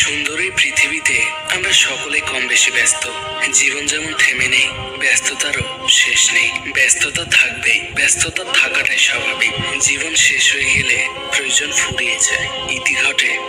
সুন্দর এই পৃথিবীতে আমরা সকলে কম বেশি ব্যস্ত। জীবন যেমন থেমে নেই, ব্যস্ততারও শেষ নেই। ব্যস্ততা থাকবে ব্যস্ততা থাকাটাই স্বাভাবিক। জীবন শেষ হয়ে গেলে প্রয়োজন ফুরিয়ে যায়। ইতি ঘটে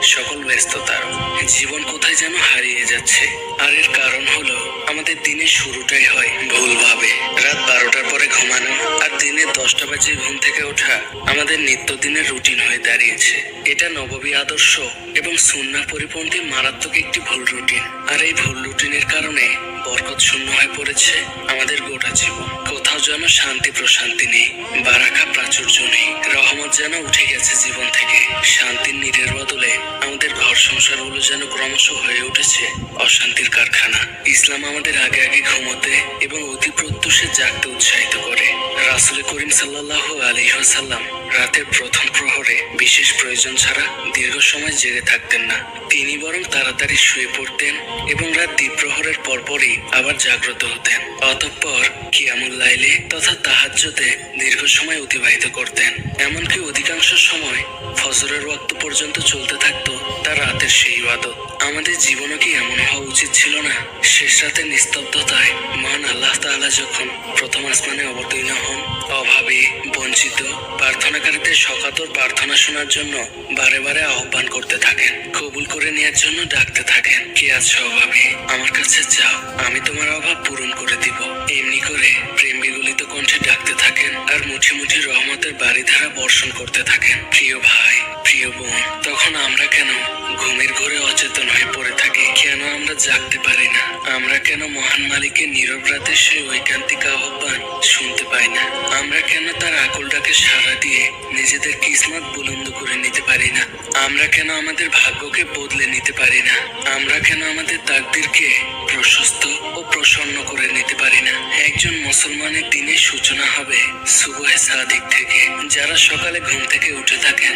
জীবন কোথায় যেন হারিয়ে যাচ্ছে। আর এর কারণ হলো, আমাদের দিনের শুরুটাই হয় ভুলভাবে। রাত বারোটার পরে ঘুমানো আর দিনের দশটা বাজে ঘুম থেকে ওঠা আমাদের নিত্যদিনের রুটিন হয়ে দাঁড়িয়েছে। এটা নববী আদর্শ এবং সুন্না পরিপন্থী মারাত্মক একটি ভুল রুটিন। আর এই ভুল রুটিনের কারণে বরকত শূন্য হয়ে পড়েছে আমাদের গোটা জীবন। কোথাও যেন শান্তি প্রশান্তি নেই, বারাকা প্রাচুর্য নেই। রহমত যেন উঠে গেছে জীবন থেকে। শান্তির নীরের বদলে আমাদের ঘর সংসারগুলো যেন ক্রমশ হয়ে উঠেছে অশান্তির কারখানা। ইসলাম আমাদের আগে আগে ঘুমোতে এবং অতি প্রত্যুষে জাগতে উৎসাহিত করে। রাসুল করিম সাল্লাহ আলহাসাল্লাম রাতের প্রথম প্রহরে বিশেষ প্রয়োজন ছাড়া দীর্ঘ সময় জেগে থাকতেন না। তিনি বরং তাড়াতাড়ি শুয়ে পড়তেন এবং রাত দ্বীপ্রহরের পরপরই আবার জাগ্রত হতেন। অতঃপর কিয়ামুল লাইলে তথা তাহাজ্জুদে দীর্ঘ সময় অতিবাহিত করতেন। এমনকি অধিকাংশ সময় ফজরের ওয়াক্ত পর্যন্ত চলতে থাকত তার রাতের সেই ইবাদত। আমাদের জীবনও কি এমন হওয়া উচিত ছিল না? শেষ রাতের নিস্তব্ধতায় মহান আল্লাহ তাআলা যখন প্রথম আসমানে অবতীর্ণ হন অভাবে, বঞ্চিত, প্রার্থনাকারীদের সকাতর প্রার্থনা শোনার জন্য বারে বারে আহ্বান করতে থাকেন। কবুল করে নেওয়ার জন্য ডাকতে থাকেন। কে আছো অভাবে? আমার কাছে যাও। আমি তোমার অভাব পূরণ করে দিব। এমনি করে প্রেম বিগলিত কণ্ঠে ডাকতে থাকেন আর মুঠি মুঠি রহমতের বাড়িধারা বর্ষণ করতে থাকেন। প্রিয় ভাই, প্রিয় বোন, তখন আমরা কেন ঘুমের ঘরে জাগতে পারি না। আমরা কেন মহান মালিকের নীরব রাতে সেই ঐকান্তিক আহ্বান শুনতে পাই না? আমরা কেন তার আকুল ডাকে সাড়া দিয়ে নিজেদের কিসমত বুলন্দ করে নিতে পারি না? আমরা কেন আমাদের ভাগ্যকে বদলে নিতে পারি না? আমরা কেন আমাদের তাকদিরকে প্রশস্ত ও প্রসন্ন করে নিতে পারি না? একজন মুসলমানের দিনের সূচনা হবে সুবহে সাদিক থেকে, যারা সকালে ঘুম থেকে উঠে থাকেন।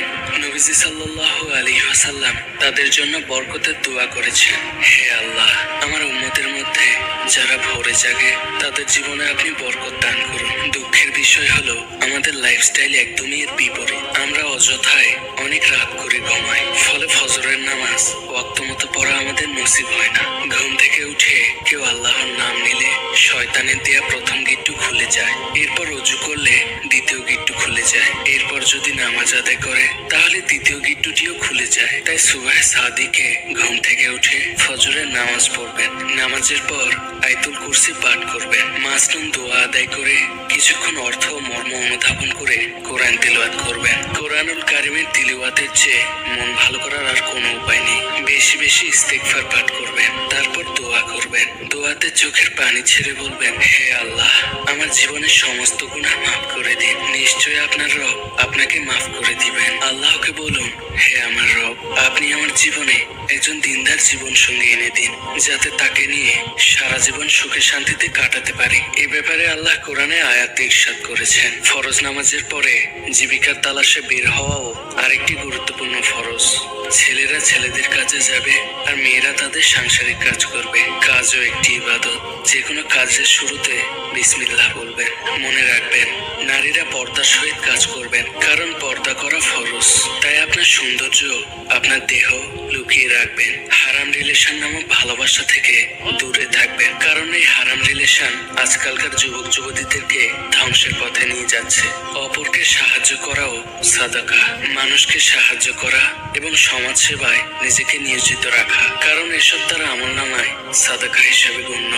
নবীজি সাল্লাল্লাহু আলাইহি ওয়াসাল্লাম তাদের জন্য বরকতের দোয়া করেছেন। হে আল্লাহ, আমার উম্মতের মধ্যে যারা ভোরে জাগে, তাদের জীবনে আপনি বরকত দান করুন। দুঃখের বিষয় হলো, আমাদের লাইফস্টাইল একদমই এর বিপরীত। আমরা অযথায় অনেক রাত করে ঘুমাই, ফলে ফজরের নামাজ ওয়াক্ত মতো পড়া আমাদের নসিব হয় না। ঘুম থেকে উঠে কেউ আল্লাহর নাম নিলে শয়তানের দেয়া প্রথম গিট্টু খুলে যায়। এরপর অজু করলে দ্বিতীয় গিট্টু খুলে যায়। এরপর যদি নামাজ আদায় করে, তাহলে দ্বিতীয় গিট্টুটিও খুলে যায়। তাই সুবাহ সাদিকে ঘুম থেকে উঠে ফজরের নামাজ পড়বেন। নামাজের পর আইতুল কুরসি পাঠ করবেন। মাসনুন দোয়া আদায় করে কিছুক্ষণ অর্থ মর্ম অনুধাবন করে কোরআন তিলওয়াত করবেন। কোরআনুল কারিমের তিলওয়াতের চেয়ে মন ভালো করার আর কোনো উপায় নেই। বেশি বেশি ইস্তেগফার পাঠ করবেন। তারপর দোয়া করবেন। দোয়াতে চোখের পানি ছেড়ে বলবেন, হে আল্লাহ, আমার জীবনের সমস্ত গুণা মাফ করে দিন। নিশ্চয়ই আপনার রব আপনাকে মাফ করে দিবেন। আল্লাহকে বলুন হে আমার রব, আপনি আমার জীবনে একজন দিনদার জীবন সঙ্গী এনে দিন, যাতে তাকে নিয়ে সারা জীবন সুখে শান্তিতে কাটাতে পারি। এ ব্যাপারে আল্লাহ কোরআনে আয়াত ইরশাদ করেছেন। ফরজ নামাজের পরে জীবিকার তালাশে বের হওয়াও আরেকটি গুরুত্বপূর্ণ ফরজ। ছেলেরা ছেলেদের কাজে যাবে আর মেয়েরা তাদের সাংসারিক কাজ করবে। কাজও একটি ইবাদত। যে কোনো কাজের শুরুতে বিসমিল্লাহ বলবেন। মনে রাখবেন, নারীরা পর্দার সহিত কাজ করবেন, কারণ পর্দা করা ফরজ। তাই আপনার সৌন্দর্য, আপনার দেহ লুকিয়ে রাখবেন। হারাম রিলেশন নামক ভালোবাসা থেকে দূরে থাকবেন। কারণ এই হারাম রিলেশন আজকালকার যুবক যুবতীদেরকে ধ্বংসের পথে নিয়ে যাচ্ছে। অপরকে সাহায্য করাও সাদাকা। মানুষকে সাহায্য করা এবং সমাজ সেবায় নিজেকে নিয়োজিত রাখা। কারণ এসব তারা আমল নামায় সাদাকা হিসেবে গণ্য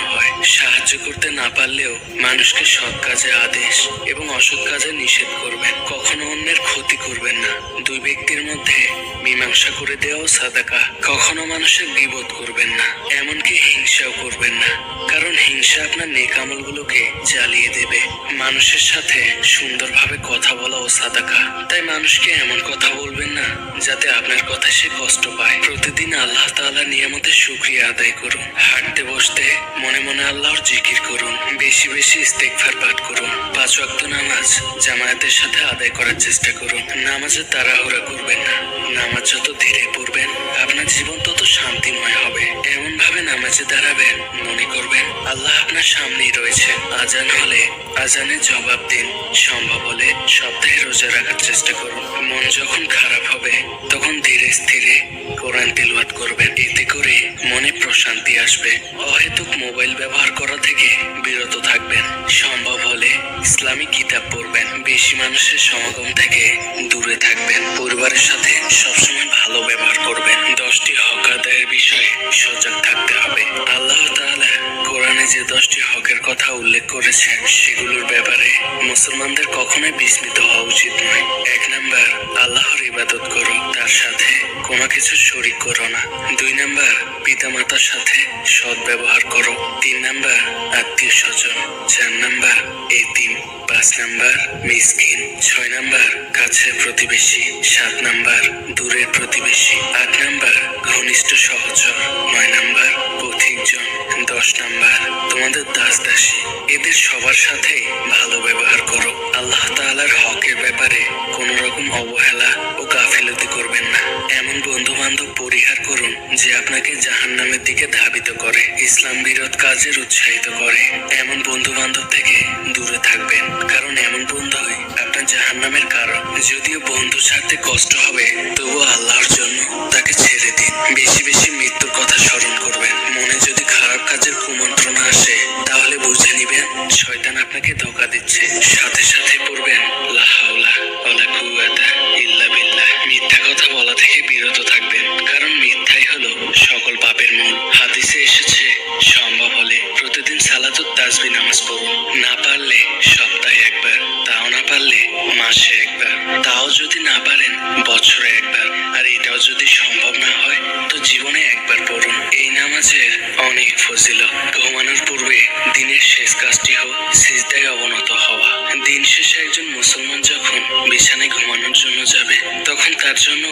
সাহায্য করতে না পারলেও মানুষকে সৎ কাজে আদেশ এবং অসৎ কাজে নিষেধ করবেন। কখনো অন্যের ক্ষতি করবেন না। দুই ব্যক্তির মধ্যে মীমাংসা করে দেওয়াও সাদাকা। কখনো মানুষের বিবোধ করবেন না। এমনকি হিংসাও করবেন না। কারণ হিংসা আপনার নেক আমলগুলোকে জ্বালিয়ে দেবে। মানুষের সাথে সুন্দরভাবে কথা বলা ও সাদাকা। তাই মানুষকে এমন কথা বলবেন না, যাতে আপনার কথা সে কষ্ট পায়। প্রতিদিন আল্লাহ তাআলা নিয়ামতের শুকরিয়া আদায় করুন। হাঁটতে, বসতে, মনে মনে আল্লাহর জিকির করুন। বেশি বেশি ইস্তেগফার পাঠ করুন। পাঁচ ওয়াক্ত নামাজ জামায়াতের সাথে আদায় করার চেষ্টা করুন। নামাজে তাড়াহুড়া করবেন না। নামাজ যত ধীরে পড়বেন সামনেই রয়েছে। আজান হলে আজানের জবাব দিন। সম্ভব হলে সপ্তাহে রোজা রাখার চেষ্টা করুন। মন যখন খারাপ হবে, তখন ধীরে স্থিরে কোরআন তিলওয়াত করবেন। এতে করে মনে প্রশান্তি আসবে। অহেতুক মোবাইল ব্যবহার করা থেকে বিরত থাকবেন। সম্ভব হলে ইসলামিক কিতাব পড়বেন। বেশি মানুষের সমাগম থেকে দূরে থাকবেন। পরিবারের সাথে করেছেন সেগুলোর ব্যাপারে মুসলমানদের কখনোই বিস্মিত হওয়া উচিত নয়। এক নাম্বার, আল্লাহর ইবাদত করো, তার সাথে কোনো কিছু শরিক করো না। দুই নাম্বার, পিতামাতার সাথে সৎ ব্যবহার করো। তিন নাম্বার, আত্মীয় স্বজন। চার নাম্বার, এতিম। পাঁচ নাম্বার, মিসকিন। ছয় নাম্বার, কাছের প্রতিবেশী। সাত নাম্বার, দূরের প্রতিবেশী। আট নাম্বার, ঘনিষ্ঠ সহচর। নয় নাম্বার পথিকজন দশ নাম্বার, তোমাদের দাস দাসী এদের সবার সাথে ভালো ব্যবহার করো। আল্লাহ তাআলার হকের ব্যাপারে কোনো রকম অবহেলা ও গাফিলতি করবেন না। এমন বন্ধু বান্ধব পরিহার করুন, যে আপনাকে জাহান্নামের দিকে ধাবিত করে। ইসলাম বিরোধ কাজের উৎসাহিত আসে তাহলে বুঝে নিবেন শয়তান আপনাকে ধোকা দিচ্ছে। সাথে সাথে পড়বেন লা হাওলা তখন তার জন্য